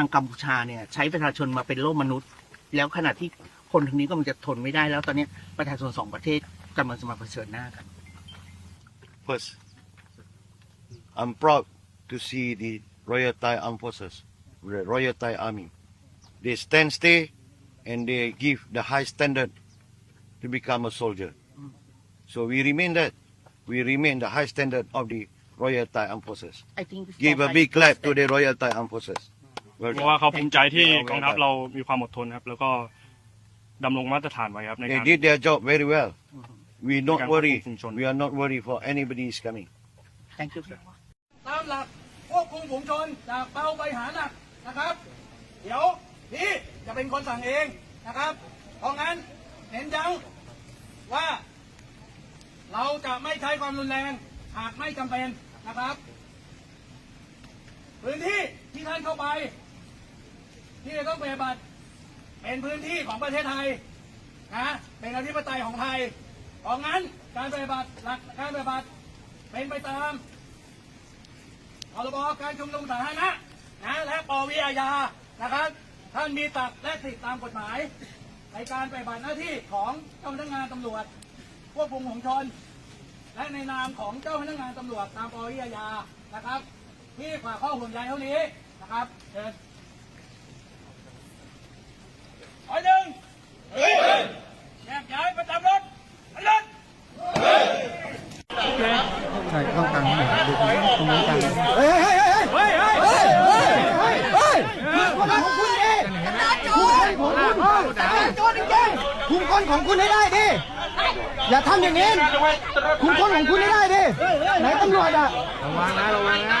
ทางกัมพูชาเนี่ยใช้ประชาชนมาเป็นโลกมนุษย์ แล้วขณะที่คนทางนี้ก็มันจะทนไม่ได้แล้ว ตอนเนี้ยประชาชนสองประเทศกำลังจะมาเผชิญหน้ากัน First, I'm proud to see the Royal Thai Armed Forces, the Royal Thai Army. They stand stay and they give the high standard to become a soldier. So we remain that. We remain the high standard of the Royal Thai Armed Forces. I think Give a big clap to the Royal Thai Armed Forces. Well เพราะว่า done. เขาภูมิใจที่ Yeah, well กองทัพ done. เรามีความอดทนครับ แล้วก็ดำรงมาตรฐานไว้ครับใน They การ did their job very well. We not Ikan worry. Kampung Singchon. We are not worried for anybody is coming. Thank you sir ตามหลักควบคุมฝูงชนจากเบาไปหาหนักนะครับ เดี๋ยวพี่จะเป็นคนสั่งเองนะครับ เพราะงั้นเน้นย้ำว่า เราจะไม่ใช้ความรุนแรงหากไม่จำเป็นนะครับ พื้นที่ที่ท่านเข้าไป ที่จะต้องปฏิบัติเป็นพื้นที่ของประเทศไทยนะเป็นอธิปไตยของไทยเพราะงั้นการปฏิบัติหลักการปฏิบัติเป็นไปตามพรบการชุมนุมสาธารณะนะและปวิอาญานะครับ ท่านมีตักและสิทธิตามกฎหมาย ในการปฏิบัติหน้าที่ของเจ้าพนักงานตำรวจควบคุมฝูงชน และในนามของเจ้าพนักงานตำรวจตามปวิอาญานะครับ ที่ฝากข้อห่วงใยเท่านี้นะครับเชิญ อยหนึ่งแยกย้ายประจำรถอันนั้นใช่ต้องกลางถนนดูตรงนี้กลางเฮ้ยเฮ้ยเฮ้ยเฮ้ยเฮ้ยเฮ้ยเฮ้ยของคุณเองตำรวจโจรของคุณตำรวจโจรจริงๆคุณคนของคุณให้ได้ดิอย่าทำอย่างนี้คุณคนของคุณให้ได้ดิไหนตำรวจอะระวังนะระวังนะ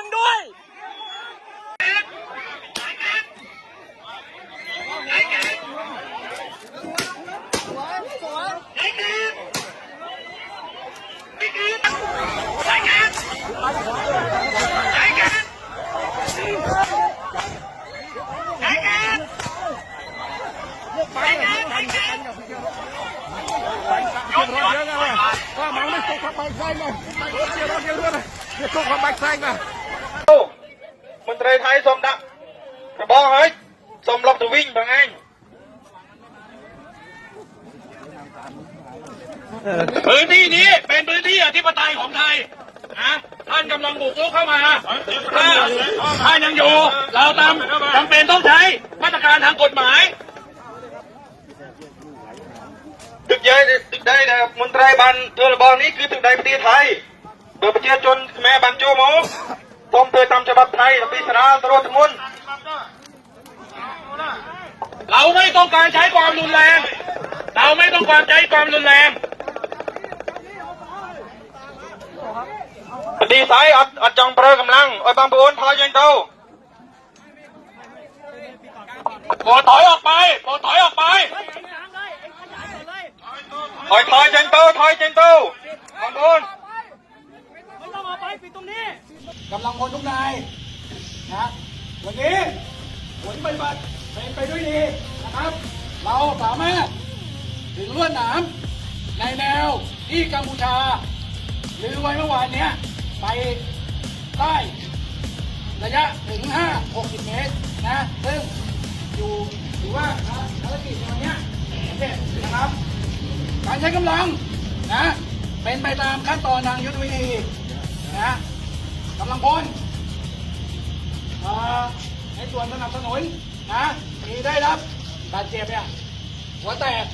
មន្ត្រីថៃសូមដាក់កបងហើយសូមលុកទៅវិញបងឯងพื้นที่นี้เป็นพื้นที่อธิปไตยของไทยนะ ท่านกำลังบุกรุกเข้ามาถ้าท่านยังอยู่ เราตามจำเป็นต้องใช้มาตรการทางกฎหมาย ตึกใหญ่ตึกใดแต่มนตรายบันเทอร์บอลนี้คือตึกใดประเทศไทยเบื่อประชาชนแม่บันโจโมต้มเปิดตามฉบับไทยพิจารณาตรวจมุนเราไม่ต้องการใช้ความรุนแรง เราไม่ต้องการใช้ความรุนแรง ดีไซน์อดอดจังเพลกำลังไอ้บางปูนพอยังเต้าปวดถอยออกไปปวดถอยออกไปถอยถอยยังเต้าถอยยังเต้าบางปูนไม่ต้องออกไปปิดตรงนี้กำลังคนทุกนายนะวันนี้ผลปฏิบัติเปไปด้วยดีนะครับ เราสามารถถึงลวดหนามในแนวที่กัมพูชาหรือไว้เมื่อวานเนี้ย ไปใต้ระยะถึง 5 60 เมตรนะซึ่งอยู่ถือว่าภารกิจในวันนี้สำเร็จนะครับ การใช้กำลังนะเป็นไปตามขั้นตอนทางยุทธวิธีนะกำลังพลเออในส่วนสนับสนุนนะมีได้รับบาดเจ็บเนี่ยหัวแตก